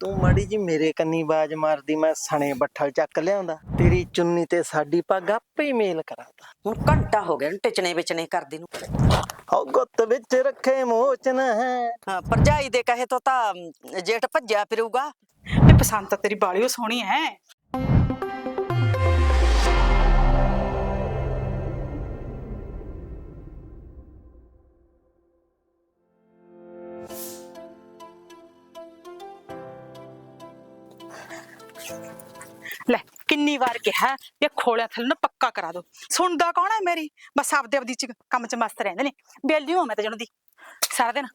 ਤੂੰ ਮਾੜੀ ਜੀ ਮੇਰੇ ਕੰਨੀ ਬਾਜ ਮਾਰਦੀ ਮੈਂ ਸਣੇ ਬੱਠਲ ਚੱਕ ਲਿਆਉਂਦਾ। ਤੇਰੀ ਚੁੰਨੀ ਤੇ ਸਾਡੀ ਪੱਗ ਆਪੇ ਹੀ ਮੇਲ ਕਰਾਤਾ ਹੁਣ ਘੰਟਾ ਹੋ ਗਿਆ ਨੂੰ ਟਿਚਣੇ ਵਿਚਣੇ ਕਰਦੀ ਨੂੰ। ਹੋ ਗੁੱਤ ਵਿੱਚ ਰੱਖੇ ਮੋਚਨ ਹੈ। ਹਾਂ ਭਰਜਾਈ ਦੇ ਕਹੇ ਤੋਂ ਤਾਂ ਜੇਠ ਭੱਜਿਆ ਫਿਰੂਗਾ। ਇਹ ਪਸੰਦ ਤਾਂ ਤੇਰੀ ਬਾਲੀ ਉਹ ਸੋਹਣੀ ਹੈ। ਲੈ, ਕਿੰਨੀ ਵਾਰ ਕਿਹਾ ਵੀ ਇਹ ਖੋਲਿਆਂ ਥੱਲੇ ਨਾ ਪੱਕਾ ਕਰਾ ਦੋ ਸੁਣਦਾ ਕੌਣ ਹੈ ਮੇਰੀ? ਬਸ ਆਪਦੇ ਆਪਦੀ ਚ ਕੰਮ ਚ ਮਸਤ ਰਹਿੰਦੇ ਨੇ। ਬੇਲੀ ਹੋ ਮੈਂ ਤਾਂ ਜਣੂ ਦੀ। ਸਾਰਾ ਦਿਨ।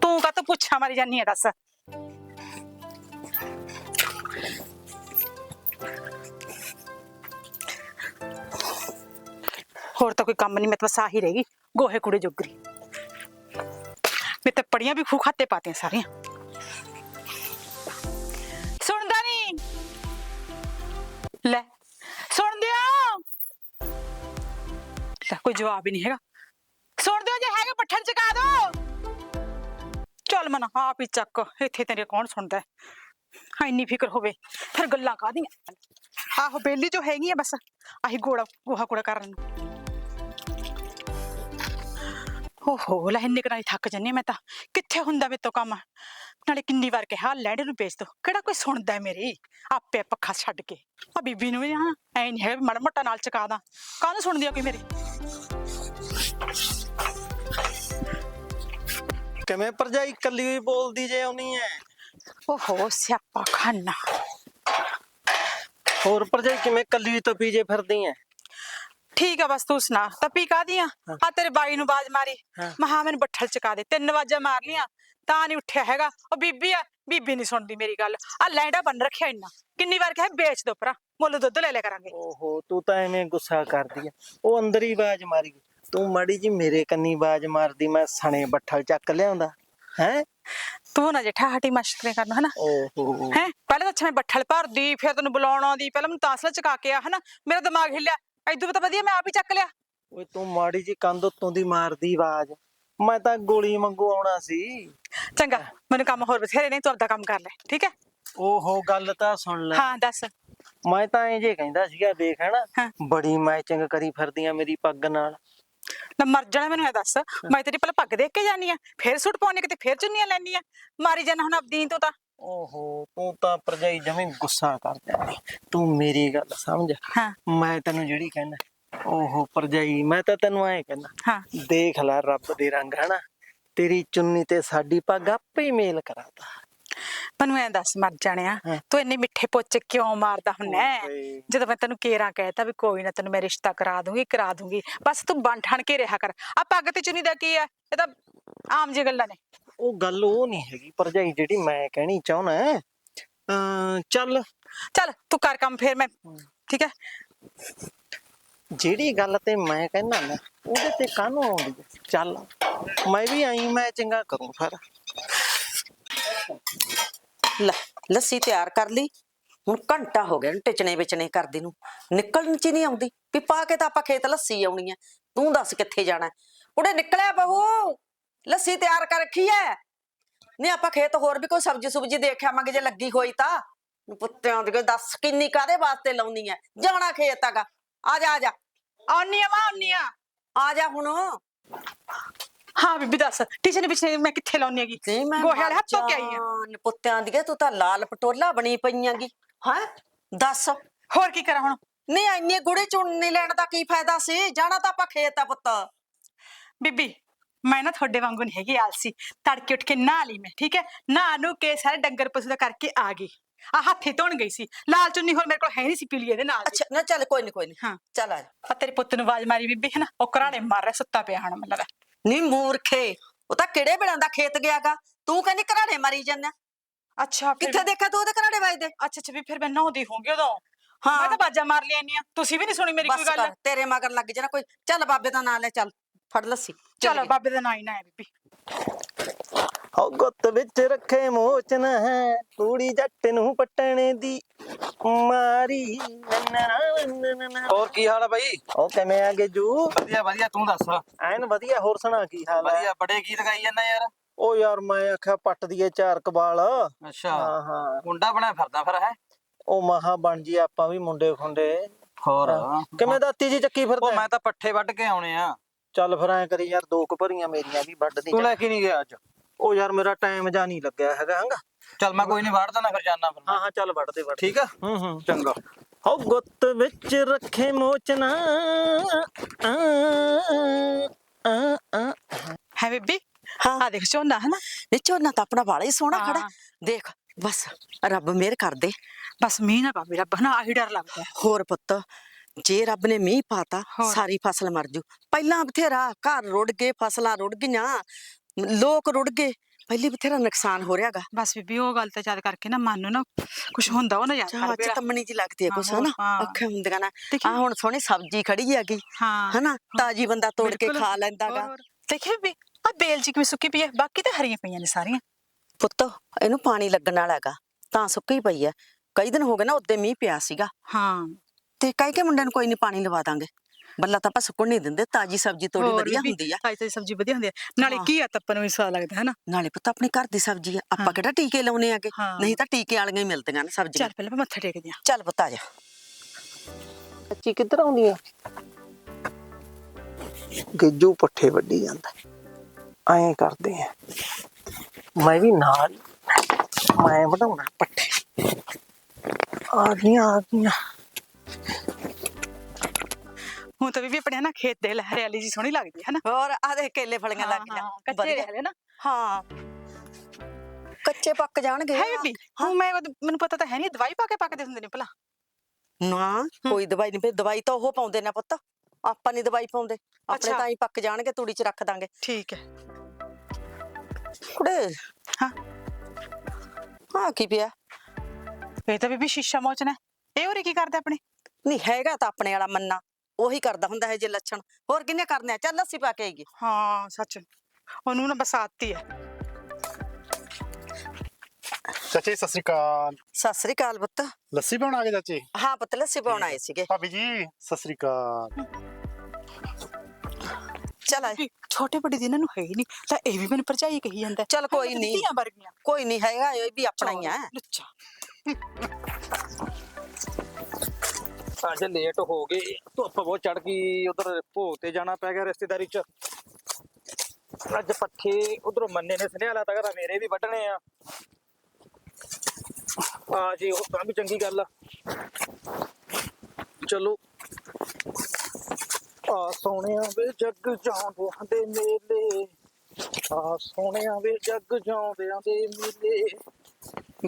ਤੂੰ ਕਾ ਤੂੰ ਪੁੱਛਾਂ ਮਾਰੀ ਜਾਨੀ ਹੈ ਦੱਸ। ਹੋਰ ਤਾਂ ਕੋਈ ਕੰਮ ਨਹੀਂ ਮੈਂ ਤਾਂ ਬਸ ਆਹੀ ਰਹਿ ਗਈ। ਗੋਹੇ ਕੁੜੇ ਜੋਗਰੀ। ਮੈਂ ਤਾਂ ਪੜੀਆਂ ਵੀ ਖੂ ਖਾਤੇ ਪਾਤੀਆਂ ਸਾਰੀਆਂ। ਲੈ ਸੁਣਦੇ ਹੋ ਲੈ ਕੋਈ ਜਵਾਬ ਹੀ ਨਹੀਂ ਹੈਗਾ ਸੁਣਦੇ ਹੋ ਜੇ ਹੈਗਾ ਪੱਠਣ ਚਕਾ ਦੋ ਚੱਲ ਮਨ ਆਪ ਹੀ ਚੱਕ ਇੱਥੇ ਤੇਰੇ ਕੌਣ ਸੁਣਦਾ ਹੈ ਹਾਂ ਇੰਨੀ ਫਿਕਰ ਹੋਵੇ ਫਿਰ ਗੱਲਾਂ ਕਾਹਦੀਆਂ ਆਹੋ ਬੇਲੀ ਜੋ ਹੈਗੀ ਆ ਬਸ ਆਹੀ ਗੋੜਾ ਗੋਹਾ ਕੂੜਾ ਕਰਨ ਨੂੰ ਓਹੋ ਲੈ ਇੰਨੇ ਕਰਾਈ ਥੱਕ ਜੰਨੀ ਮੈਂ ਤਾਂ। ਕਿੱਥੇ ਹੁੰਦਾ ਮੇਰੇ ਤੋਂ ਕੰਮ? ਨਾਲੇ ਕਿੰਨੀ ਵਾਰ ਕਿਹਾ ਲੈਂਡੇ ਨੂੰ ਵੇਚ ਦੋ। ਕਿਹੜਾ ਕੋਈ ਸੁਣਦਾ ਹੈ ਮੇਰੀ? ਆਪੇ ਪੱਖਾ ਛੱਡ ਕੇ। ਆ ਬੀਬੀ ਨੂੰ ਵੀ ਹਾਂ ਐ ਨਹੀਂ ਹੈ ਮਾੜਾ ਮੋਟਾ ਨਾਲ ਚਕਾ ਦਾਂ। ਕਾਹਨੂੰ ਸੁਣਦੀ ਆ ਕੋਈ ਮੇਰੀ? ਕਿਵੇਂ ਭਰਜਾਈ ਕੱਲੀ ਹੋਈ ਬੋਲਦੀ ਜੇ ਆਉਣੀ ਐ? ਓਹੋ ਸਿਆਪਾ ਖਾਨਾ। ਹੋਰ ਭਰਜਾਈ ਕਿਵੇਂ ਕੱਲੀ ਹੋਈ ਤੋਂ ਪੀਜੇ ਫਿਰਦੀ ਐ? ਠੀਕ ਆ ਬਸ ਤੂੰ ਸੁਣਾ ਤਪੀ ਕਾਦੀ ਆ? ਆ ਤੇਰੇ ਬਾਈ ਨੂੰ ਬਾਜ ਮਾਰੀ। ਮਹਾ ਮੈਨੂੰ ਬੱਠਲ ਚਕਾ ਦੇ ਤਿੰਨ ਵਾਜਾਂ ਮਾਰ ਲੀਆਂ ਤਾਂ ਨਹੀਂ ਉੱਠਿਆ ਹੈਗਾ। ਉਹ ਬੀਬੀ ਆ ਬੀਬੀ ਨਹੀਂ ਸੁਣਦੀ ਮੇਰੀ ਗੱਲ। ਆ ਲੈਂਡਾ ਬਣ ਰੱਖਿਆ ਇੰਨਾ। ਕਿੰਨੀ ਵਾਰ ਕਿਹਾ ਵੇਚ ਦੋ ਭਰਾ ਮੁੱਲ ਦੁੱਧ ਲੈ ਲਿਆ ਕਰਾਂਗੇ। ਓਹੋ ਤੂੰ ਤਾਂ ਐਵੇਂ ਗੁੱਸਾ ਕਰਦੀ ਐ ਉਹ ਅੰਦਰ ਹੀ ਬਾਜ ਮਾਰੀ। ਤੂੰ ਮਾੜੀ ਜੀ ਮੇਰੇ ਕੰਨੀ ਬਾਜ ਮਾਰਦੀ ਮੈਂ ਸਣੇ ਬੱਠਲ ਚੱਕ ਲਿਆਉਂਦਾ ਹੈ? ਤੂੰ ਨਾ ਜੇਠਾ ਹਟੀ ਮਸ਼ਕਰੇ ਕਰਨਾ ਹਨਾ? ਓਹੋ। ਹੈ? ਪਹਿਲਾਂ ਤਾਂ ਅੱਛਾ ਮੈਂ ਬੱਠਲ ਭਰਦੀ ਫਿਰ ਤੈਨੂੰ ਬੁਲਾਉਣ ਆਉਂਦੀ ਪਹਿਲਾਂ ਮੈਨੂੰ ਤਾਸਲਾ ਚਕਾ ਕੇ ਆ ਹਨਾ? ਮੇਰਾ ਦਿਮਾਗ ਹਿੱਲਿਆ। ਐਦੂ ਤਾਂ ਵਧੀਆ ਮੈਂ ਆਪ ਹੀ ਚੱਕ ਲਿਆ। ਓਏ ਤੂੰ ਮਾੜੀ ਜੀ ਕੰਧ ਉੱਤੋਂ ਦੀ ਮਾਰਦੀ ਆਵਾਜ਼। ਮੈਂ ਤਾਂ ਗੋਲੀ ਵਾਂਗੂ ਆਉਣਾ ਸੀ। ਚੰਗਾ ਮੈਨੂੰ ਕੰਮ ਹੋਰ ਬਥੇਰੇ ਨੇ ਤੂੰ ਆਪਦਾ ਕੰਮ ਕਰ ਲੈ ਠੀਕ ਹੈ ਓਹੋ ਗੱਲ ਤਾਂ ਸੁਣ ਲੈ। ਹਾਂ ਦੱਸ। ਮੈਂ ਤਾਂ ਐਂ ਜੇ ਕਹਿੰਦਾ ਸੀਗਾ ਦੇਖ ਹਨਾ? ਹਾਂ। ਬੜੀ ਮੈਚਿੰਗ ਕਰੀ ਫਿਰਦੀਆਂ ਮੇਰੀ ਪੱਗ ਨਾਲ। ਨਾ ਮਰ ਜਾਣਾ ਮੈਨੂੰ ਇਹ ਦੱਸ। ਮੈਂ ਤੇਰੀ ਪਹਿਲਾਂ ਪੱਗ ਦੇਖ ਕੇ ਜਾਨੀ ਆ ਫਿਰ ਸੂਟ ਪਾਉਣੇ ਕਿਤੇ ਫਿਰ ਚੁੰਨੀਆਂ ਲੈਣੀ ਆ। ਮਾਰੀ ਜਾਣਾ ਹੁਣ ਆਪਦੀ ਤੂੰ ਤਾਂ। ਓਹੋ ਤੂੰ ਤਾਂ ਭਰਜਾਈ ਜਮੀ ਗੁੱਸਾ ਕਰ ਜਾਂਦੀ ਤੂੰ ਮੇਰੀ ਗੱਲ ਸਮਝ। ਹਾਂ। ਮੈਂ ਤੈਨੂੰ ਜਿਹੜੀ ਕਹਿੰਦਾ ਓਹੋ ਭਰਜਾਈ ਮੈਂ ਤਾਂ ਤੈਨੂੰ ਐਂ ਕਹਿੰਦਾ ਹਾਂ। ਦੇਖ ਲੈ ਰੱਬ ਦੇ ਰੰਗ ਹਨਾ? ਤੇਰੀ ਚੁੰਨੀ ਤੇ ਸਾਡੀ ਪੱਗ ਆਪੇ ਹੀ ਮੇਲ ਕਰਾਤਾ। ਮੈਨੂੰ ਐ ਦੱਸ ਮਰ ਜਾਣਿਆ। ਤੂੰ ਇੰਨੇ ਮਿੱਠੇ ਪੋਚੇ ਕਿਉਂ ਮਾਰਦਾ ਹੁੰਨਾ। ਜਦੋਂ ਮੈਂ ਤੈਨੂੰ ਕੇਰਾ ਕਹਿਤਾ ਵੀ ਕੋਈ ਨਾ ਤੈਨੂੰ ਮੈਂ ਰਿਸ਼ਤਾ ਕਰਾ ਦੂੰਗੀ ਕਰਾ ਦੂੰਗੀ ਬਸ ਤੂੰ ਬਣ ਠਣ ਕੇ ਰਿਹਾ ਕਰ। ਆ ਪੱਗ ਤੇ ਚੁੰਨੀ ਦਾ ਕੀ ਆ ਇਹ ਤਾਂ ਆਮ ਜਿਹੀ ਗੱਲਾਂ ਨੇ। ਉਹ ਗੱਲ ਉਹ ਨਹੀਂ ਹੈਗੀ ਭਰਜਾਈ ਜਿਹੜੀ ਮੈਂ ਕਹਿਣੀ ਚਾਹੁੰਦਾ ਅ ਚੱਲ। ਚੱਲ ਤੂੰ ਕਰ ਕੰਮ ਫਿਰ ਮੈਂ ਠੀਕ ਹੈ ਜਿਹੜੀ ਗੱਲ ਤੇ ਮੈਂ ਕਹਿਣਾ ਨਾ ਉਹਦੇ ਤੇ ਕਾਹਨੂੰ ਆਉਂਦੀ ਹੈ? ਚੱਲ ਮੈਂ ਵੀ ਆਈ ਮੈਂ ਚੰਗਾ ਕਰੂੰ ਫਿਰ। ਲੈ ਲੱਸੀ ਤਿਆਰ ਕਰ ਲਈ। ਹੁਣ ਘੰਟਾ ਹੋ ਗਿਆ ਨੂੰ ਟਿਚਣੇ ਵਿਚਣੇ ਕਰਦੀ ਨੂੰ। ਨਿਕਲਣ ਚ ਹੀ ਨਹੀਂ ਆਉਂਦੀ ਵੀ ਪਾ ਕੇ ਤਾਂ ਆਪਾਂ ਖੇਤ ਲੱਸੀ ਆਉਣੀ ਐ। ਤੂੰ ਦੱਸ ਕਿੱਥੇ ਜਾਣਾ ਕੁੜੇ ਨਿਕਲਿਆ ਬਹੂ! ਲੱਸੀ ਤਿਆਰ ਕਰ ਰੱਖੀ ਐ। ਨਹੀਂ ਆਪਾਂ ਖੇਤ ਹੋਰ ਵੀ ਕੋਈ ਸਬਜ਼ੀ ਸੁਬਜੀ ਦੇਖ ਆਵਾਂਗੇ ਜੇ ਲੱਗੀ ਹੋਈ ਤਾਂ। ਪੁੱਤਿਆਂ ਦੇ ਦੱਸ ਕਿੰਨੀ ਕਾਦੇ ਵਾਸਤੇ ਲਾਉਣੀ ਐ। ਜਾਣਾ ਖੇਤ ਹੈਗਾ। ਆ ਜਾ ਆ ਜਾ। ਆਉਣੀ ਆ ਮਾਂ ਆਉਣੀ ਆ ਆ ਜਾ ਹੁਣ। ਹਾਂ ਬੀਬੀ ਦੱਸ ਟੀਚਰ ਵਿੱਚ ਮੈਂ ਕਿੱਥੇ ਲਾਉਣੀ ਹੈਗੀ? ਨਹੀਂ ਗੋਹੇ ਵਾਲੇ ਹੱਥ ਕੇ ਆਈ ਆ ਪੁੱਤਿਆਂ ਦੀ ਤੂੰ ਤਾਂ ਲਾਲ ਪਟੋਲਾ ਬਣੀ ਪਈਆਂਗੀ ਹਾਂ? ਦੱਸ। ਹੋਰ ਕੀ ਕਰਾਂ ਹੁਣ? ਨਹੀਂ ਇੰਨੀ ਗੁੜੇ ਚੁੰਨੀ ਲੈਣ ਦਾ ਕੀ ਫਾਇਦਾ ਸੀ? ਜਾਣਾ ਤਾਂ ਆਪਾਂ ਖੇਤ ਆ ਪੁੱਤ। ਬੀਬੀ ਮੈਂ ਨਾ ਤੁਹਾਡੇ ਵਾਂਗੂ ਨਹੀਂ ਹੈਗੀ ਆਲਸੀ। ਤੜਕੇ ਉੱਠ ਕੇ ਨਹਾ ਲਈ ਮੈਂ ਠੀਕ ਹੈ? ਨਹਾ ਨੂੰ ਕੇ ਸਾਰੇ ਡੰਗਰ ਪਸ਼ੂ ਦਾ ਕਰਕੇ ਆ ਗਈ। ਆ ਹੱਥੇ ਧੋਣ ਗਈ ਸੀ। ਲਾਲ ਚੁੰਨੀ ਹੋਰ ਮੇਰੇ ਕੋਲ ਹੈ ਨਹੀਂ ਸੀ ਪੀਲੀ ਇਹਦੇ ਨਾਲ। ਦੀ। ਅੱਛਾ ਨਾ ਚੱਲ ਕੋਈ ਨਹੀਂ ਕੋਈ ਨਹੀਂ। ਹਾਂ। ਚੱਲ ਆ ਆ ਤੇਰੇ ਪੁੱਤ ਨੂੰ ਆਵਾਜ਼ ਮਾਰੀ ਬੀਬੀ ਹੈ ਨਾ ਉਹ ਘਰਾਣੇ ਮਾਰ ਰਿਹਾ ਸੁੱਤਾ ਪਿਆ ਹਣ ਲੱਗਦਾ। ਨਹੀਂ ਮੂਰਖੇ ਉਹ ਤਾਂ ਕਿਹੜੇ ਵੇਲਾਂ ਦਾ ਖੇਤ ਗਿਆਗਾ? ਤੂੰ ਕਹਿੰਦੀ ਘਰਾੜੇ ਮਾਰੀ ਜਾਂਦਾ ਅੱਛਾ ਫਿਰ- ਕਿੱਥੇ ਦੇਖਿਆ ਤੂੰ ਉਹਦੇ ਘਰਾੜੇ ਵੱਜਦੇ? ਅੱਛਾ ਅੱਛਾ ਵੀ ਫਿਰ ਮੈਂ ਨਹਾਉਂਦੀ ਹੋਊਂਗੀ ਉਦੋਂ। ਹਾਂ। ਮੈਂ ਤਾਂ ਬਾਜਾ ਮਾਰ ਲਿਆ ਇੰਨੀਆਂ ਤੁਸੀਂ ਵੀ ਨਹੀਂ ਸੁਣੀ ਮੇਰੀ ਕੋਈ ਗੱਲ। ਤੇਰੇ ਮਗਰ ਲੱਗ ਜਾਣਾ ਕੋਈ। ਚੱਲ ਬਾਬੇ ਦਾ ਨਾਂ ਲੈ ਚੱਲ। ਫੜ ਲੱਸੀ। ਚਲੋ ਬਾਬੇ ਦਾ ਨਾਂ ਹੀ ਨਾ ਹੈ ਬੀਬੀ। ਹੋ ਗੁੱਤ ਵਿੱਚ ਰੱਖੇ ਮੋਚਨ ਹੈ ਤੂੜੀ ਜੱਟ ਨੂੰ ਪਟਣੇ ਦੀ ਮਾਰੀ। ਹੋਰ ਕੀ ਹਾਲ ਆ ਬਾਈ? ਉਹ ਕਿਵੇਂ ਆ ਗੇਜੂ? ਵਧੀਆ ਵਧੀਆ ਤੂੰ ਦੱਸ। ਐਨ ਵਧੀਆ ਹੋਰ ਸੁਣਾ ਕੀ ਹਾਲ ਹੈ ਵਧੀਆ ਬੜੇ ਗੀਤ ਗਾਈ ਜਾਂਦਾ ਯਾਰ। ਉਹ ਯਾਰ ਮੈਂ ਆਖਿਆ ਪੱਟ ਦੀਏ ਚਾਰ ਕਬਾਲ। ਅੱਛਾ। ਹਾਂ ਹਾਂ। ਮੁੰਡਾ ਬਣਿਆ ਫਿਰਦਾ ਫਿਰ ਹੈ? ਉਹ ਮਹਾ ਬਣ ਜੀ ਆਪਾਂ ਵੀ ਮੁੰਡੇ ਖੁੰਡੇ। ਹੋਰ। ਕਿਵੇਂ ਦਾਤੀ ਜੀ ਚੱਕੀ ਉਹ ਫਿਰਦਾ? ਮੈਂ ਤਾਂ ਪੱਠੇ ਵੱਢ ਕੇ ਆਉਣੇ ਆ। ਚੱਲ ਫਿਰ ਐ ਕਰੀ ਯਾਰ ਦੋ ਕੁ ਭਰੀਆਂ ਮੇਰੀਆਂ ਵੀ ਵੱਢ ਦੀ ਤੂੰ ਲੈ ਕੇ ਨਹੀਂ ਗਿਆ ਅੱਜ? ਉਹ ਯਾਰ ਮੇਰਾ ਟਾਈਮ ਜਾ ਨਹੀਂ ਲੱਗਿਆ ਹੈਗਾ ਹੰਗਾ। ਚੱਲ ਮੈਂ ਕੋਈ ਨਹੀਂ ਵੱਢ ਦੇਣਾ ਫਿਰ ਜਾਣਾ ਫਿਰ ਹਾਂ। ਹਾਂ ਚੱਲ ਵੱਢ ਦੇ ਵੱਢ ਠੀਕ ਆ? ਹੂੰ ਹੂੰ। ਚੰਗਾ। ਹੋ ਗੁੱਤ ਵਿੱਚ ਰੱਖੇ ਮੋਚਨਾ। ਆ ਆ ਆ ਹੈ ਬੀਬੀ? ਹਾਂ। ਆ ਦੇਖ ਝੋਨਾ ਹੈ ਨਾ ਇਹ ਝੋਨਾ ਤਾਂ ਆਪਣਾ ਵਾਲਾ ਹੀ ਸੋਹਣਾ ਖੜਾ। ਹਾਂ। ਦੇਖ ਬਸ ਰੱਬ ਮਿਹਰ ਕਰ ਦੇ। ਬਸ ਮੀਂਹ ਨਾ ਪਾਵੇ ਰੱਬ ਨਾ ਆਹੀ ਡਰ ਲੱਗਦਾ। ਹੈ। ਹੋਰ ਪੁੱਤ ਜੇ ਰੱਬ ਨੇ ਮੀਂਹ ਪਾਤਾ ਹੋਰ। ਸਾਰੀ ਫਸਲ ਮਰ ਜੂ। ਪਹਿਲਾਂ ਬਥੇਰਾ ਘਰ ਰੁੜ ਗਏ ਫਸਲਾਂ ਰੁੜ ਗਈਆਂ ਲੋਕ ਰੁੜ ਗਏ। ਪਹਿਲੀ ਬਥੇਰਾ ਨੁਕਸਾਨ ਹੋ ਰਿਹਾਗਾ। ਬਸ ਬੀਬੀ ਉਹ ਗੱਲ ਤੇ ਯਾਦ ਕਰਕੇ ਨਾ ਮਨ ਨੂੰ ਨਾ ਕੁਝ ਹੁੰਦਾ ਉਹ ਨਾ ਯਾਦ ਚਾਹ ਕਰ ਚ ਤੰਮਣੀ ਜੀ ਲੱਗਦੀ ਹੈ ਹਾਂ, ਕੁਛ ਹੋਰ, ਹਨਾ? ਹਾਂ। ਅੱਖਾਂ ਹੁੰਦੀਆਂ ਨਾ। ਆ ਹੁਣ ਸੋਹਣੀ ਸਬਜ਼ੀ ਖੜੀ ਹੈਗੀ ਹਾਂ। ਹਨਾ? ਤਾਜੀ ਬੰਦਾ ਤੋੜ ਕੇ ਬਿਲਕੁਲ। ਖਾ ਲੈਂਦਾਗਾ। ਹੋਰ, ਹੋਰ। ਦੇਖੀ ਬੀਬੀ ਆ ਬੇਲ ਜੀ ਕਿਵੇਂ ਸੁੱਕੀ ਪਈ ਹੈ ਬਾਕੀ ਤਾਂ ਹਰੀਆਂ ਪਈਆਂ ਨੇ ਸਾਰੀਆਂ। ਪੁੱਤ ਇਹਨੂੰ ਪਾਣੀ ਲੱਗਣ ਵਾਲਾ ਹੈਗਾ ਤਾਂ ਸੁੱਕੀ ਪਈ ਹੈ ਕਈ ਦਿਨ ਹੋ ਗਏ ਨਾ ਉੱਤੇ ਮੀਂਹ ਪਿਆ ਸੀਗਾ। ਹਾਂ। ਤੇ ਕਹਿ ਕੇ ਮੁੰਡੇ ਨੂੰ ਕੋਈ ਨਹੀਂ ਪਾਣੀ ਲਵਾ ਦਾਂਗੇ। ਬੱਲਾ ਤਾਂ ਆਪਾਂ ਸੁੱਕਣ ਨਹੀਂ ਦਿੰਦੇ ਤਾਜੀ ਸਬਜ਼ੀ ਤੋੜੀ ਹੋਰ ਵਧੀਆ ਹੁੰਦੀ ਆ। ਤਾਜ਼ੀ ਤਾਜ਼ੀ ਸਬਜ਼ੀ ਵਧੀਆ ਹੁੰਦੀ ਹੈ ਨਾਲੇ ਹਾਂ। ਕੀ ਆ ਤੱਪਨ ਨੂੰ ਵੀ ਸਵਾਦ ਲੱਗਦਾ ਹੈ ਨਾ ਨਾਲੇ ਪੁੱਤ ਆਪਣੀ ਘਰ ਦੀ ਸਬਜ਼ੀ ਆ ਆਪਾਂ ਹਾਂ। ਕਿਹੜਾ ਟੀਕੇ ਲਾਉਨੇ ਆਗੇ? ਹਾਂ। ਨਹੀਂ ਤਾਂ ਟੀਕੇ ਵਾਲੀਆਂ ਹੀ ਮਿਲਦੀਆਂ ਨੇ ਸਬਜ਼ੀਆਂ। ਚੱਲ ਪਹਿਲਾਂ ਆਪਾਂ ਮੱਥਾ ਟੇਕਦੇ ਹਾਂ ਚੱਲ ਪੁੱਤ ਆ ਜਾ। ਬੱਚੀ ਕਿੱਧਰ ਆਉਂਦੀ ਆ? ਗਿੱਜੂ ਪੱਠੇ ਵੱਢੀ ਜਾਂਦਾ। ਐਂ ਕਰਦੇ ਆ। ਮੈਂ ਵੀ ਨਾਲ ਹੀ। ਮੈਂ ਵਢਾਉਣਾ ਪੱਠੇ। ਆ ਗਈਆਂ ਆ ਗਈਆਂ। ਹੁਣ ਤਾਂ ਬੀਬੀ ਆਪਣੇ ਨਾ ਖੇਤ ਦੇ ਲੈ ਹਰਿਆਲੀ ਜੀ ਸੋਹਣੀ ਲੱਗਦੀ ਹੈ ਨਾ ਹੋਰ ਆ ਦੇ ਕੇਲੇ ਫਲੀਆਂ ਲੱਗ ਹਾਂ, ਗਈਆਂ। ਕੱਚੇ ਵਧੀਆ। ਹਲੇ ਨਾ। ਹਾਂ। ਕੱਚੇ ਪੱਕ ਜਾਣਗੇ ਹੈ ਬੀਬੀ ਹੁਣ ਮੈਂ ਮੈਨੂੰ ਪਤਾ ਤਾਂ ਹੈ ਨਹੀਂ ਦਵਾਈ ਪਾ ਕੇ ਪੱਕਦੇ ਹੁੰਦੇ ਨੇ ਭਲਾ। ਨਾ ਕੋਈ ਦਵਾਈ ਨਹੀਂ ਪਈ ਦਵਾਈ ਤਾਂ ਉਹ ਪਾਉਂਦੇ ਨੇ ਪੁੱਤ। ਆਪਾਂ ਨਹੀਂ ਦਵਾਈ ਪਾਉਂਦੇ। ਆਪਣੇ ਅੱਛਾ। ਤਾਂ ਹੀ ਪੱਕ ਜਾਣਗੇ ਤੂੜੀ 'ਚ ਰੱਖ ਦਾਂਗੇ। ਠੀਕ ਹੈ। ਕੁੜੇ। ਹਾਂ। ਹਾਂ ਕੀ ਪਿਆ? ਇਹ ਤਾਂ ਬੀਬੀ ਸ਼ੀਸ਼ਾ ਮੋਚਣਾ। ਇਹ ਹੋਰੇ ਕੀ ਕਰਦੇ ਆਪਣੇ? ਨਹੀਂ ਹੈਗਾ ਤਾਂ ਆਪਣੇ ਵਾਲਾ ਮੰਨਾ। ਉਹੀ ਕਰਦਾ ਹੁੰਦਾ ਹੈ ਜੇ ਲੱਛਣ। ਹੋਰ ਕਿੰਨੇ ਕਰਨੇ ਆ? ਚੱਲ ਲੱਸੀ ਪਾ ਕੇ ਆਈਏ। ਹਾਂ ਸੱਚ। ਉਹਨੂੰ ਨਾ ਬਸਾਤੀ ਹੈ। ਚਾਚੀ ਸਤਿ ਸ੍ਰੀ ਅਕਾਲ। ਸਤਿ ਸ੍ਰੀ ਅਕਾਲ ਪੁੱਤ। ਲੱਸੀ ਬਣਾਉਣ ਆ ਗਏ ਚਾਚੀ? ਹਾਂ ਪੁੱਤ ਲੱਸੀ ਪਾਉਣ ਆਏ ਸੀਗੇ। ਭਾਬੀ ਜੀ ਸਤਿ ਸ੍ਰੀ ਅਕਾਲ। ਚੱਲ ਆਏ। ਵੀ ਛੋਟੇ ਵੱਡੇ ਦੀ ਇਹਨਾਂ ਨੂੰ ਹੈ ਹੀ ਨਹੀਂ। ਤਾਂ ਇਹ ਵੀ ਮੈਨੂੰ ਭਰਜਾਈ ਕਹੀ ਜਾਂਦਾ। ਚੱਲ ਕੋਈ ਨੀ। ਧੀਆਂ ਵਰਗੀਆਂ। ਕੋਈ ਨਹੀਂ ਹੈਗਾ ਇਹ ਵੀ ਆਪਣਾ ਹੀ ਆ। ਲੁੱਚਾ। ਅੱਜ ਲੇਟ ਹੋ ਗਏ। ਧੁੱਪ ਬਹੁਤ ਚੜ ਗਈ, ਉਧਰ ਭੋਗ ਤੇ ਜਾਣਾ ਪੈ ਗਿਆ ਰਿਸ਼ਤੇਦਾਰੀ ਚ। ਅੱਜ ਪੱਠੇ ਉਧਰੋਂ ਮੰਨੇ ਨੇ ਸੁਨੇਹਾ ਲਾਤਾ, ਕਹਿੰਦਾ ਮੇਰੇ ਵੀ ਵੱਢਣੇ ਆ। ਆ ਜੀ, ਉਹ ਤਾਂ ਵੀ ਚੰਗੀ ਗੱਲ ਆ। ਚਲੋ। ਆ ਸੋਹਣਿਆਂ ਵੇ ਜੱਗ ਜਾਉਂਦਿਆਂ ਦੇ ਮੇਲੇ। ਆ ਸੋਹਣਿਆਂ ਵੇ ਜੱਗ ਜਾਉਂਦਿਆਂ ਦੇ ਮੇਲੇ।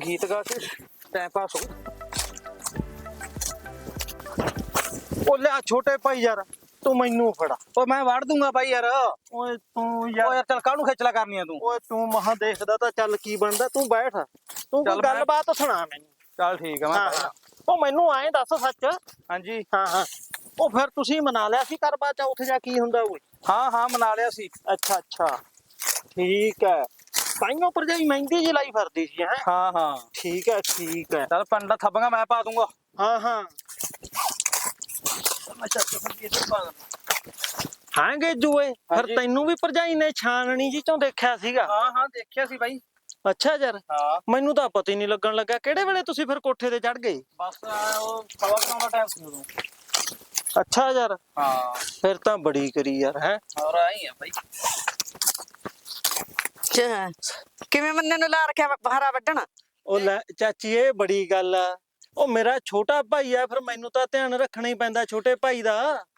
ਗੀਤ ਗਾ ਕੇ ਟਾਈਮ ਪਾਸ ਹੋ ਉਹ ਲੈ ਛੋਟੇ ਭਾਈ ਯਾਰ ਤੂੰ ਮੈਨੂੰ ਫੜਾ। ਓ ਮੈਂ ਵੜ ਦੂੰਗਾ ਬਾਈ ਯਾਰ। ਓਏ ਤੂੰ ਯਾਰ। ਯਾਰ ਚੱਲ ਕਾਹਨੂੰ ਖੇਚਲਾ ਕਰਨੀ ਆ ਤੂੰ? ਓਏ ਤੂੰ ਮਹਾ ਦੇਖਦਾ ਤਾਂ ਚੱਲ ਕੀ ਬਣਦਾ ਤੂੰ ਬੈਠ। ਤੂੰ ਕੋਈ ਗੱਲਬਾਤ ਸੁਣਾ ਮੈਨੂੰ। ਚੱਲ ਠੀਕ ਆ ਮੈਂ। ਉਹ ਮੈਨੂੰ ਐਂ ਦੱਸ ਸੱਚ। ਹਾਂਜੀ। ਹਾਂ ਹਾਂ। ਉਹ ਫਿਰ ਤੁਸੀਂ ਮਨਾ ਲਿਆ ਸੀ ਕਰਵਾ ਚੌਥ ਜਾਂ ਕੀ ਹੁੰਦਾ ਓਏ? ਹਾਂ ਹਾਂ ਮਨਾ ਲਿਆ ਸੀ। ਅੱਛਾ ਅੱਛਾ। ਠੀਕ ਹੈ ਤਾਈਓ ਭਰਜਾਈ ਮਹਿੰਦੀ ਜੀ ਲਾਈ ਫਿਰਦੀ ਸੀ ਹੈ? ਹਾਂ ਹਾਂ। ਠੀਕ ਹੈ ਠੀਕ ਹੈ ਚੱਲ ਪੰਡਾ ਥੱਬਾਂਗਾ ਮੈਂ ਪਾ ਦੂੰਗਾ। ਹਾਂ ਹਾਂ। ਹਾਂਗੇ ਜੂਏ ਫਿਰ ਹਾਂਜੀ। ਤੈਨੂੰ ਵੀ ਭਰਜਾਈ ਨੇ ਛਾਨਣੀ ਜੀ ਚੋਂ ਦੇਖਿਆ ਸੀਗਾ? ਹਾਂ ਹਾਂ ਦੇਖਿਆ ਸੀ ਬਾਈ। ਅੱਛਾ ਯਾਰ ਹਾਂ। ਮੈਨੂੰ ਤਾਂ ਪਤਾ ਹੀ ਨਹੀਂ ਲੱਗਣ ਲੱਗਾ ਕਿਹੜੇ ਵੇਲੇ ਤੁਸੀਂ ਫਿਰ ਕੋਠੇ ਤੇ ਚੜ ਗਏ? ਬਸ ਆਹ ਉਹ ਸਵਾ ਕੁ ਨੌ ਦਾ ਟਾਈਮ ਸੀ ਉਦੋਂ। ਅੱਛਾ ਯਾਰ ਹਾਂ। ਫਿਰ ਤਾਂ ਬੜੀ ਕਰੀ ਯਾਰ ਹੈ? ਹੋਰ ਆਈ ਆ ਬਾਈ। ਚ- ਕਿਵੇਂ ਮੰਨੇ ਨੂੰ ਲਾ ਰੱਖਿਆ ਬਹਾਰਾ ਵੱਢਣ? ਉਹ ਲੈ ਚਾਚੀ ਇਹ ਬੜੀ ਗੱਲ ਆ। ਉਹ ਮੇਰਾ ਛੋਟਾ ਭਾਈ ਆ ਫਿਰ ਮੈਨੂੰ ਤਾਂ ਧਿਆਨ ਰੱਖਣਾ ਹੀ ਪੈਂਦਾ ਛੋਟੇ ਭਾਈ ਦਾ।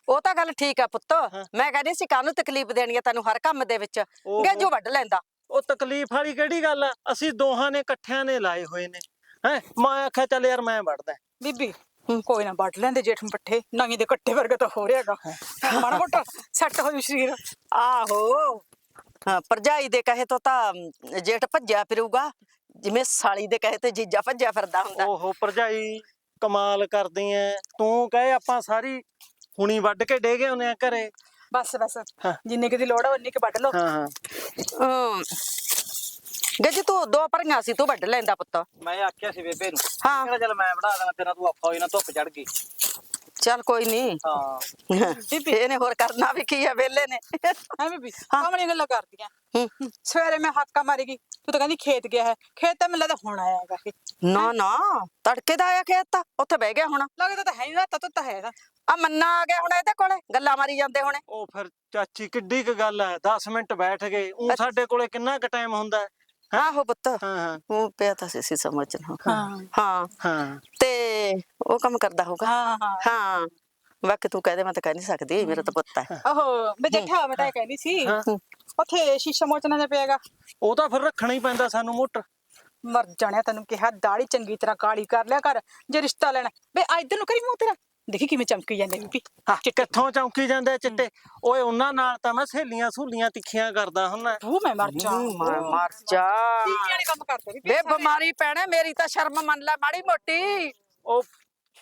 ਉਹ ਤਾਂ ਗੱਲ ਠੀਕ ਆ ਪੁੱਤ। ਮੈਂ ਕਹਿੰਦੀ ਸੀ ਕਾਹਨੂੰ ਤਕਲੀਫ ਦੇਣੀ ਆ ਤੈਨੂੰ ਹਰ ਕੰਮ ਦੇ ਵਿੱਚ। ਗੇਜੂ ਵੱਢ ਲੈਂਦਾ। ਉਹ ਤਕਲੀਫ ਵਾਲੀ ਕਿਹੜੀ ਗੱਲ ਆ? ਅਸੀਂ ਦੋਹਾਂ ਨੇ ਇਕੱਠਿਆਂ ਨੇ ਲਾਏ ਹੋਏ ਨੇ। ਹੈ? ਮੈਂ ਆਖਿਆ ਚੱਲ ਯਾਰ ਮੈਂ ਵੜਦਾ ਬੀਬੀ ਕੋਈ ਨਾ ਵੱਢ ਲੈਂਦੇ ਜੇਠ ਪੱਠੇ। ਨਵੀਂ ਦੇ ਕੱਟੇ ਵਰਗਾ ਤਾਂ ਹੋ ਰਿਹਾਗਾ ਮਾੜਾ ਮੋਟਾ ਸੈੱਟ ਹੋ ਜੂ ਸਰੀਰ। ਆਹੋ। ਹਾਂ ਭਰਜਾਈ ਦੇ ਕਹੇ ਤੋਂ ਤਾਂ ਜੇਠ ਭੱਜਿਆ ਫਿਰੂਗਾ। ਜਿਵੇਂ ਸਾਲੀ ਦੇ ਕਹੇ ਤੇ ਜੀਜਾ ਭੱਜਿਆ ਫਿਰਦਾ ਹੁੰਦਾ। ਓਹੋ ਭਰਜਾਈ ਕਮਾਲ ਕਰਦੀ ਐ। ਤੂੰ ਕਹੇ ਆਪਾਂ ਸਾਰੀ ਹੁਣੀ ਵੱਢ ਕੇ ਡੇ ਗਏ ਹੁੰਨੇ ਆ ਘਰੇ। ਬਸ ਬਸ। ਹਾਂ। ਜਿੰਨੇ ਕਿ ਦੀ ਲੋੜ ਆ ਉਨੀ ਕਿ ਵੱਢ ਲਓ। ਹਾਂ ਹਾਂ। ਗੱਜ ਤੂੰ ਦੋ ਭਰੀਆਂ ਸੀ ਤੂੰ ਵੱਢ ਲੈਂਦਾ ਪੁੱਤ। ਮੈਂ ਆਖਿਆ ਸੀ ਬੇਬੇ ਨੂੰ। ਹਾਂ। ਕਹਿੰਦਾ ਚੱਲ ਮੈਂ ਵੜਾ ਦੇਣਾ ਤੇਰਾ ਤੂੰ ਔਖਾ ਹੋਈ ਨਾ ਧੁੱਪ ਚੜ ਗਈ। ਚੱਲ ਕੋਈ ਨਹੀਂ ਹਾਂ। ਇਹਨੇ ਹੋਰ ਕਰਨਾ ਵੀ ਕੀ ਆ ਵੇਲੇ ਨੇ। ਐ ਬੀਬੀ ਕਮਲੀ ਗੱਲਾਂ ਕਰਦੀਆਂ। ਹੂੰ। ਸਵੇਰੇ ਮੈਂ ਹੱਕਾ ਮਾਰੇਗੀ ਤੂੰ ਤਾਂ ਕਹਿੰਦੀ ਖੇਤ ਗਿਆ ਹੈ। ਖੇਤ ਤਾਂ ਮੈਨੂੰ ਲੱਗਦਾ ਹੁਣ ਆਇਆ ਹੈਗਾ ਇਹ। ਨਾ ਨਾ ਤੜਕੇ ਦਾ ਆਇਆ ਖੇਤ ਤਾਂ ਉੱਥੇ ਬਹਿ ਗਿਆ ਹੁਣ। ਲੱਗਦਾ ਤਾਂ ਹੈ ਨਹੀਂ ਤਾਂ ਤਾਂ ਹੈ ਨਾ ਆ ਮੰਨਾ ਆ ਗਿਆ ਹੁਣ ਇਹਦੇ ਕੋਲੇ ਗੱਲਾਂ ਮਾਰੀ ਜਾਂਦੇ ਹੁਣੇ। ਉਹ ਫਿਰ ਚਾਚੀ ਕਿੱਡੀ ਕੁ ਗੱਲ ਹੈ 10 ਮਿੰਟ ਬੈਠ ਗਏ। ਉਹ ਸਾਡੇ ਕੋਲੇ ਕਿੰਨਾ ਕੁ ਟਾਈਮ ਹੁੰਦਾ ਹੈ? ਆਹੋ ਪੁੱਤ। ਹਾਂ। ਹਾਂ ਉਹ ਪਿਆ ਤਾਂ ਸੀ ਸੀ ਸਮਝਣਾ ਹਾਂ। ਹਾਂ। ਹਾਂ। ਤੇ ਉਹ ਕੰਮ ਕਰਦਾ ਹੋਊਗਾ? ਹਾਂ ਹਾਂ। ਹਾਂ। ਤੂੰ ਕਹਦੇ ਮੈਂ ਤਾਂ ਕਹਿ ਨਹੀਂ ਸਕਦੀ ਮੇਰਾ ਤਾਂ ਪੁੱਤ ਹੈ। ਓਹੋ ਮੈਂ ਜੱਠਾ ਬਟਾ ਕਹਿੰਦੀ ਸੀ। ਉੱਥੇ ਸ਼ੀਸ਼ਾ ਮੋਚਣਾ ਜਿਹਾ ਪਿਆਗਾ। ਉਹ ਤਾਂ ਫਿਰ ਰੱਖਣਾ ਹੀ ਪੈਂਦਾ ਸਾਨੂੰ ਮੋਟਰ ਮਰ ਜਾਣਿਆ ਤੈਨੂੰ ਕਿਹਾ ਦਾੜੀ ਚੰਗੀ ਤਰ੍ਹਾਂ ਕਾਲੀ ਕਰ ਲਿਆ ਕਰ ਜੇ ਰਿਸ਼ਤਾ ਲੈਣਾ। ਬੇ ਇਧਰ ਨੂੰ ਕਰੀ ਮੂੰਹ ਤੇਰਾ। ਦੇਖੀ ਕਿਵੇਂ ਚਮਕੀ ਜਾਂਦੇ ਬੀਬੀ ਹਾਂ ਕਿੱਥੋਂ ਚੌਂਕੀ ਜਾਂਦੇ ਚਿੱਟੇ? ਓਏ ਉਹਨਾਂ ਨਾਲ ਤਾਂ ਮੈਂ ਸਹੇਲੀਆਂ ਸਹੂਲੀਆਂ ਤਿੱਖੀਆਂ ਕਰਦਾ ਹੁੰਨਾ ਤੂੰ ਮੈਂ ਮਰ ਜਾ। ਮੈਂ ਮਰ ਜਾ। ਵਾਲੇ ਕੰਮ ਕਰਦੇ ਬੀਬੀ ਬੇ ਬਿਮਾਰੀ ਪੈਣਾ ਮੇਰੀ ਤਾਂ ਸ਼ਰਮ ਮੰਨ ਲੈ ਮਾੜੀ ਮੋਟੀ। ਉਹ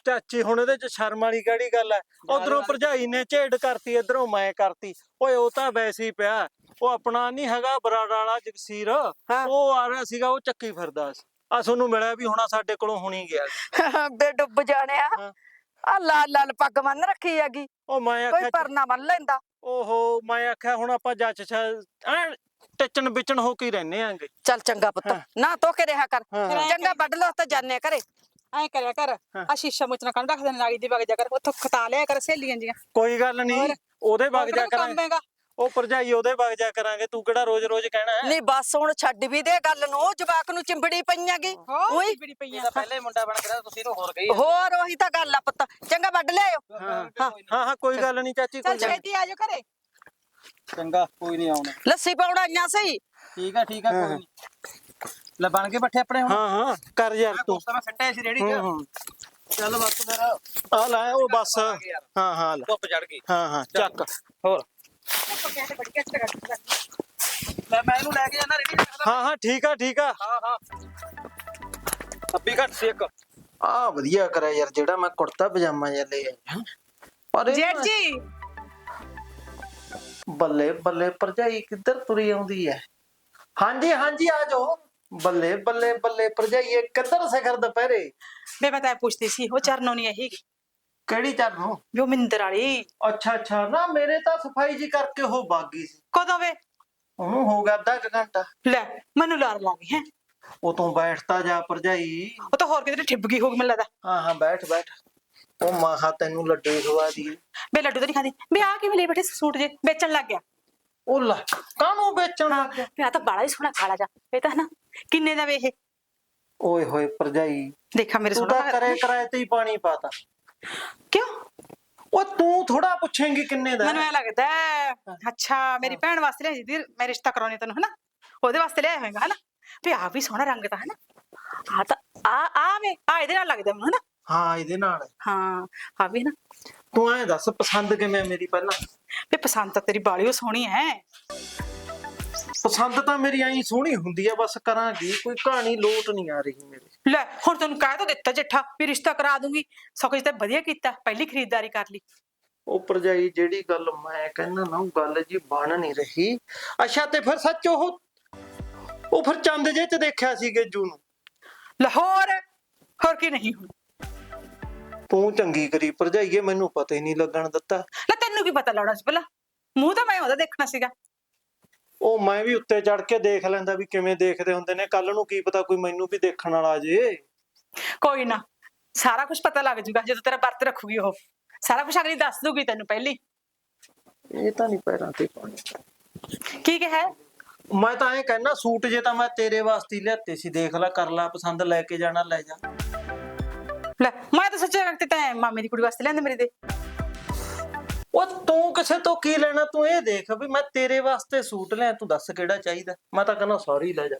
ਚਾਚੀ ਹੁਣ ਇਹਦੇ ਚ ਸ਼ਰਮ ਵਾਲੀ ਕਿਹੜੀ ਗੱਲ ਹੈ ਉਧਰੋਂ ਭਰਜਾਈ ਨੇ ਝੇੜ ਕਰਤੀ ਇਧਰੋਂ ਮੈਂ ਕਰਤੀ। ਓਏ ਉਹ ਤਾਂ ਵੈਸੇ ਹੀ ਪਿਆ। ਉਹ ਆਪਣਾ ਨਹੀਂ ਹੈਗਾ ਬਰਾੜਾ ਵਾਲਾ ਜਗਸੀਰ। ਉਹ ਆ ਰਿਹਾ ਸੀਗਾ ਉਹ ਚੱਕੀ ਫਿਰਦਾ ਸੀ। ਆ ਤੁਹਾਨੂੰ ਮਿਲਿਆ ਵੀ ਹੁਣਾ ਸਾਡੇ ਕੋਲੋਂ ਹੁਣੀ ਗਿਆ ਬੇ ਡੁੱਬ ਜਾਣਿਆ। ਆ ਲਾਲ ਲਾਲ ਪੱਗ ਬੰਨ ਰੱਖੀ ਹੈਗੀ। ਉਹ ਮੈਂ ਕੋਈ ਆਖਿਆ ਪਰਨਾ ਬੰਨ ਲੈਂਦਾ। ਓਹੋ ਮੈਂ ਆਖਿਆ ਹੁਣ ਆਪਾਂ ਜੱਜ ਐ ਟਿਚਣ ਵਿਚਣ ਹੋ ਕੇ ਹੀ ਰਹਿੰਦੇ ਆਂਗੇ। ਚੱਲ ਚੰਗਾ ਪੁੱਤ ਹਾਂ। ਨਾ ਤੋ ਕੇ ਰਿਹਾ ਕਰ। ਹਾਂ। ਫਿਰ ਐਂ ਚੰਗਾ ਵੱਢ ਲੋ ਤਾਂ ਜਾਣੇ ਕਰੇ ਐ ਕਰਿਆ ਕਰ। ਹਾਂ। ਆ ਸ਼ੀਸ਼ਾ ਮੋਚਣਾ ਕੰਨ ਰੱਖ ਦੇ ਨਾਲੀ ਦੀ ਵਗ ਜਾ ਕਰ ਉੱਥੋਂ ਖਤਾ ਲਿਆ ਕਰ ਸਹੇਲੀਆਂ ਜੀਆਂ। ਕੋਈ ਗੱਲ ਨਹੀਂ ਹੋਰ? ਉਹਦੇ ਵਗ ਜਾ ਕੰਮ ਹੈਗਾ? ਉਹ ਭਰਜਾਈ ਉਹਦੇ ਵਗ ਜਾ ਕਰਾਂਗੇ ਤੂੰ ਕਿਹੜਾ ਰੋਜ਼-ਰੋਜ਼ ਕਹਿਣਾ ਹੈ? ਨਹੀਂ ਬਸ ਹੁਣ ਛੱਡ ਵੀ ਦੇ ਗੱਲ ਨੂੰ ਜਵਾਕ ਨੂੰ ਚਿੰਬੜੀ ਪਈਆਂਗੀ। ਉਹੀ ਬੜੀ ਪਈਆਂ। ਪਹਿਲੇ ਮੁੰਡਾ ਬਣ ਕੇ ਤੁਸੀਂ ਇਹਨੂੰ ਹੋਰ ਗਈ ਹੋਰ ਉਹੀ ਤਾਂ ਗੱਲ ਆ ਪੁੱਤ। ਚੰਗਾ ਵੱਢ ਲਿਆਓ ਹਾਂ ਹਾਂ। ਹਾਂ। ਕੋਈ ਗੱਲ ਨਹੀਂ ਚਾਚੀ ਚੱਲ ਕੋਈ ਗੱਲ ਛੇਤੀ ਆ ਜਾ ਘਰੇ। ਚੰਗਾ ਕੋਈ ਨਹੀਂ ਆਉਣਾ। ਲੱਸੀ ਪਾਉਣਾ ਆਈਆਂ ਸਹੀ? ਠੀਕ ਆ ਠੀਕ ਆ ਕੋਈ ਨਹੀਂ। ਲੈ ਬਣ ਕੇ ਬੱਠੇ ਆਪਣੇ ਹੁਣ? ਹਾਂ ਹਾਂ ਕਰ ਯਾਰ ਤੂੰ। ਮੈਂ ਸੱਟਿਆ ਸੀ ਰੇੜੀ 'ਚ। ਹੂੰ ਚੱਲ ਬਸ ਫਿਰ। ਆ ਲੈ ਉਹ ਬਸ। ਹਾਂ ਹਾਂ ਲੈ। ਧੁੱਪ ਚੜ ਗਈ। ਹਾਂ ਹਾਂ ਚੱਕ। ਹੋਰ? ਲੈ ਮੈਂ ਇਹਨੂੰ ਲੈ ਕੇ ਜਾਣਾ ਰੇੜੀ ਤੇ ਹਾਂ ਹਾਂ ਠੀਕ ਆ ਠੀਕ ਆ। ਹਾਂ ਹਾਂ। ਅੱਬੀ ਘੱਟ ਸੀ ਇੱਕ। ਆ ਵਧੀਆ ਕਰਿਆ ਯਾਰ ਜਿਹੜਾ ਮੈਂ ਕੁੜਤਾ ਪਜਾਮਾ ਜਿਹਾ ਲੈ ਆਇਆ। ਪਰ ਇਹ ਜੇਠ ਜੀ। ਬੱਲੇ ਬੱਲੇ ਭਰਜਾਈ ਕਿੱਧਰ ਤੁਰੀ ਆਉਂਦੀ ਹੈ ਹਾਂਜੀ ਹਾਂਜੀ ਆ ਜਾਓ। ਬੱਲੇ ਬੱਲੇ ਬੱਲੇ ਭਰਜਾਈ ਇਹ ਕਿੱਧਰ ਸਿਖਰ ਦੁਪਹਿਰੇ? ਮੈਂ ਬਤਾ ਪੁੱਛਦੀ ਸੀ ਉਹ ਚਰਨੋਂ ਨਹੀਂ ਆਹੀ ਕਿਹੜੀ ਚਰਨੋਂ ਜੋ ਮਿੰਦਰ ਵਾਲੀ। ਅੱਛਾ ਅੱਛਾ। ਨਾ ਮੇਰੇ ਤਾਂ ਸਫ਼ਾਈ ਜੀ ਕਰਕੇ ਉਹ ਬਾਗੀ ਸੀ। ਕਦੋਂ ਵੇ? ਉਹਨੂੰ ਹੋ ਗਿਆ ਅੱਧਾ ਕੁ ਘੰਟਾ। ਲੈ ਮੈਨੂੰ ਲਾਰ ਲੱਗ ਗਈ ਹੈ। ਉਹ ਤੂੰ ਬੈਠਤਾ ਜਾ ਭਰਜਾਈ। ਉਹ ਤਾਂ ਹੋਰ ਕਿਤੇ ਠਿੱਬ ਗਈ ਹੋਊਗੀ ਮੈਨੂੰ ਲੱਗਦਾ। ਹਾਂ ਹਾਂ ਬੈਠ ਬੈਠ। ਉਹ ਮਾਹਾ ਤੈਨੂੰ ਲੱਡੂ ਖਵਾ ਦੀ। ਬੇ ਲੱਡੂ ਤਾਂ ਨਹੀਂ ਖਾਂਦੀ। ਬੇ ਆ ਕਿਵੇਂ ਲੈ ਬੈਠੇ ਸੂਟ ਜੇ? ਵੇਚਣ ਲੱਗ ਗਿਆ। ਉਹ ਲੈ ਕਾਹਨੂੰ ਵੇਚਣ ਹਾਂ ਲੱਗ ਗਿਆ? ਬੇ ਆ ਤਾਂ ਬਾਲਾ ਹੀ ਸੋਹਣਾ ਕਾਲਾ ਜਾ। ਇਹ ਤਾਂ ਨਾ ਕਿੰਨੇ ਦਾ ਵੇ ਇਹ? ਓਏ ਹੋਏ ਭਰਜਾਈ। ਦੇਖਾ ਮੇਰੇ ਤੂੰ ਤਾਂ ਸੋਹਣਾ ਕਰੇ ਕਰਾਏ ਤੇ ਹੀ ਪਾਣੀ ਪਾਤਾ। ਕਿਉਂ? ਉਹ ਤੂੰ ਥੋੜਾ ਪੁੱਛੇਂਗੀ ਕਿੰਨੇ ਦਾ ਮੈਨੂੰ ਹੈ? ਐ ਲੱਗਦਾ ਹੈ, ਅੱਛਾ ਮੇਰੀ ਭੈਣ ਵਾਸਤੇ ਲਿਆਈ ਦੀ ਮੈਂ ਰਿਸ਼ਤਾ ਕਰਾਉਣੀ ਤੈਨੂੰ ਹਨਾ? ਉਹਦੇ ਵਾਸਤੇ ਲਿਆਇਆ ਹੋਏਗਾ ਹਨਾ? ਵੀ ਆ ਵੀ ਸੋਹਣਾ ਰੰਗ ਦਾ ਹਨਾ? ਆ ਤਾਂ ਆ ਆ ਵੇ ਆ ਇਹਦੇ ਨਾਲ ਲੱਗਦਾ ਮੈਨੂੰ ਹਨਾ? ਹਾਂ ਇਹਦੇ ਨਾਲ। ਹੈ। ਆ ਵੀ ਨਾ ਤੂੰ ਐਂ ਦੱਸ ਪਸੰਦ ਕਿਵੇਂ ਮੇਰੀ ਪਹਿਲਾਂ? ਵੀ ਪਸੰਦ ਤਾਂ ਤੇਰੀ ਬਾਲੀ ਉਹ ਸੋਹਣੀ ਹੈ। ਪਸੰਦ ਤਾਂ ਮੇਰੀ ਐਂ ਸੋਹਣੀ ਹੁੰਦੀ ਆ ਬਸ ਕਰਾਂਗੀ ਕੋਈ ਕਹਾਣੀ ਲੋਟ ਨਹੀਂ ਆ ਰਹੀ ਮੇਰੇ। ਲੈ ਹੁਣ ਤੈਨੂੰ ਕਹਿ ਤਾਂ ਦਿੱਤਾ ਜੱਠਾ ਵੀ ਰਿਸ਼ਤਾ ਕਰਾ ਦੂੰਗੀ। ਸੌਕਜ ਤਾਂ ਵਧੀਆ ਕੀਤਾ ਪਹਿਲੀ ਖਰੀਦਦਾਰੀ ਕਰ ਲਈ। ਉਹ ਭਰਜਾਈ ਜਿਹੜੀ ਗੱਲ ਮੈਂ ਕਹਿੰਦਾ ਨਾ ਉਹ ਗੱਲ ਜੀ ਬਣ ਨਹੀਂ ਰਹੀ। ਅੱਛਾ ਤੇ ਫਿਰ ਸੱਚ ਉਹ ਉਹ ਫਿਰ ਚੰਦ ਜੇ ਚ ਦੇਖਿਆ ਸੀ ਗੱਜੂ ਨੂੰ। ਲਾਹੌਰ ਹੋਰ ਕੀ ਨਹੀਂ ਹੁਣ। ਤੂੰ ਚੰਗੀ ਕਰੀ ਭਰਜਾਈਏ ਮੈਨੂੰ ਪਤਾ ਹੀ ਨਹੀਂ ਲੱਗਣ ਦਿੱਤਾ। ਲੈ ਤੈਨੂੰ ਕੀ ਪਤਾ ਲਾਉਣਾ ਸੀ ਭਲਾ? ਮੂੰਹ ਤਾਂ ਮੈਂ ਉਹਦਾ ਦੇਖਣਾ ਸੀਗਾ। ਉਹ ਮੈਂ ਵੀ ਉੱਤੇ ਚੜ ਕੇ ਦੇਖ ਲੈਂਦਾ ਵੀ ਕਿਵੇਂ ਦੇਖਦੇ ਹੁੰਦੇ ਨੇ। ਕੱਲ ਨੂੰ ਕੀ ਪਤਾ ਕੋਈ ਮੈਨੂੰ ਵੀ ਦੇਖਣ ਵਾਲਾ ਜੇ। ਕੋਈ ਨਾ ਸਾਰਾ ਕੁਝ ਪਤਾ ਲੱਗ ਜੂਗਾ ਜਦੋਂ ਤੇਰਾ ਵਰਤ ਰੱਖੂਗੀ ਉਹ। ਸਾਰਾ ਕੁਝ ਅਗਲੀ ਦੱਸ ਦੂਗੀ ਤੈਨੂੰ ਪਹਿਲੀ। ਇਹ ਤਾਂ ਨਹੀਂ ਪੈਰਾਂ ਤੇ ਪਾਣੀ ਕੀ ਕਿਹਾ? ਮੈਂ ਤਾਂ ਐਂ ਕਹਿਣਾ ਸੂਟ ਜੇ ਤਾਂ ਮੈਂ ਤੇਰੇ ਵਾਸਤੇ ਹੀ ਲਿਆਤੇ ਸੀ ਦੇਖ ਲੈ ਕਰ ਲੈ ਪਸੰਦ ਲੈ ਕੇ ਜਾਣਾ ਲੈ ਜਾ। ਲੈ ਮੈਂ ਤਾਂ ਸੱਚੇ ਵਕਤ ਤਾਂ ਮਾਮੇ ਦੀ ਕੁੜੀ ਵਾਸਤੇ ਲਿਆਂਦੇ ਮੇਰੇ ਦੇ। ਉਹ ਤੂੰ ਕਿਸੇ ਤੋਂ ਕੀ ਲੈਣਾ? ਤੂੰ ਇਹ ਦੇਖ ਵੀ ਮੈਂ ਤੇਰੇ ਵਾਸਤੇ ਸੂਟ ਲਿਆ ਤੂੰ ਦੱਸ ਕਿਹੜਾ ਚਾਹੀਦਾ? ਮੈਂ ਤਾਂ ਕਹਿੰਦਾ ਸੌਰੀ ਲੈ ਜਾ।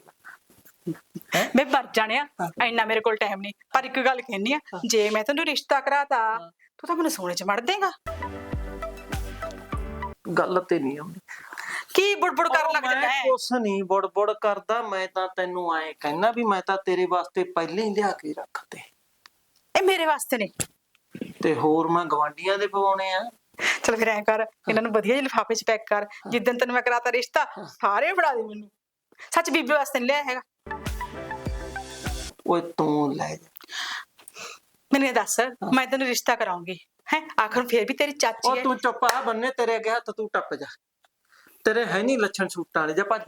ਮੈਂ ਮਰ ਜਾਣਿਆ। ਇੰਨਾ ਮੇਰੇ ਕੋਲ ਟਾਈਮ ਨਹੀਂ। ਪਰ ਇੱਕ ਗੱਲ ਕਹਿਨੀ ਆ ਜੇ ਮੈਂ ਤੈਨੂੰ ਰਿਸ਼ਤਾ ਕਰਾਤਾ ਤੂੰ ਤਾਂ ਮੈਨੂੰ ਸੋਨੇ ਚ ਮੜ ਦੇਗਾ। ਗੱਲ ਤੇ ਨਹੀਂ ਆਉਂਦੀ। ਕੀ ਬੁੜਬੁੜ ਕਰਨ ਲੱਗ ਜਾਂਦਾ ਹੈ? ਕੁਛ ਨਹੀਂ ਬੜਬੜ ਕਰਦਾ ਮੈਂ ਤਾਂ ਤੈਨੂੰ ਐਂ ਕਹਿਣਾ ਵੀ ਮੈਂ ਤਾਂ ਤੇਰੇ ਵਾਸਤੇ ਪਹਿਲਾਂ ਹੀ ਲਿਆ ਕੇ ਰੱਖਤੇ ਇਹ ਮੇਰੇ ਵਾਸਤੇ ਨੇ ਤੇ ਹੋਰ ਮੈਂ ਗਵਾਂਡੀਆਂ ਦੇ ਪਵਾਉਣੇ ਆ। ਚਲ ਫਿਰ ਐ ਕਰ ਇਹਨਾਂ ਨੂੰ ਵਧੀਆ ਜਿਹੇ ਲਿਫਾਫੇ ਚ ਪੈਕ ਕਰ ਜਿੱਦਣ ਤੈਨੂੰ ਮੈਂ ਕਰਾਤਾ ਰਿਸ਼ਤਾ ਸਾਰੇ ਫੜਾ ਦੇ ਮੈਨੂੰ। ਸੱਚ ਬੀਬੀ ਵਾਸਤੇ ਨਹੀਂ ਲਿਆ ਹੈਗਾ। ਓਏ ਤੂੰ ਲੈ ਜਾ। ਮੈਨੂੰ ਇਹ ਦੱਸ ਮੈਂ ਤੈਨੂੰ ਰਿਸ਼ਤਾ ਕਰਾਉਂਗੀ ਹੈ? ਆਖਰ ਫੇਰ ਵੀ ਤੇਰੀ ਚਾਚੀ ਉਹ ਹੈ। ਤੂੰ ਚੁੱਪ ਆ ਬੰਨੇ ਤੇਰੇ ਅੱਗੇ ਹੱਥ ਤੂੰ ਟੱਪ ਜਾ। ਤੇਰੇ ਹੈ ਨਹੀਂ ਲੱਛਣ ਸੂਟਾਂ ਵਾਲੇ ਜਾ ਭੱਜ।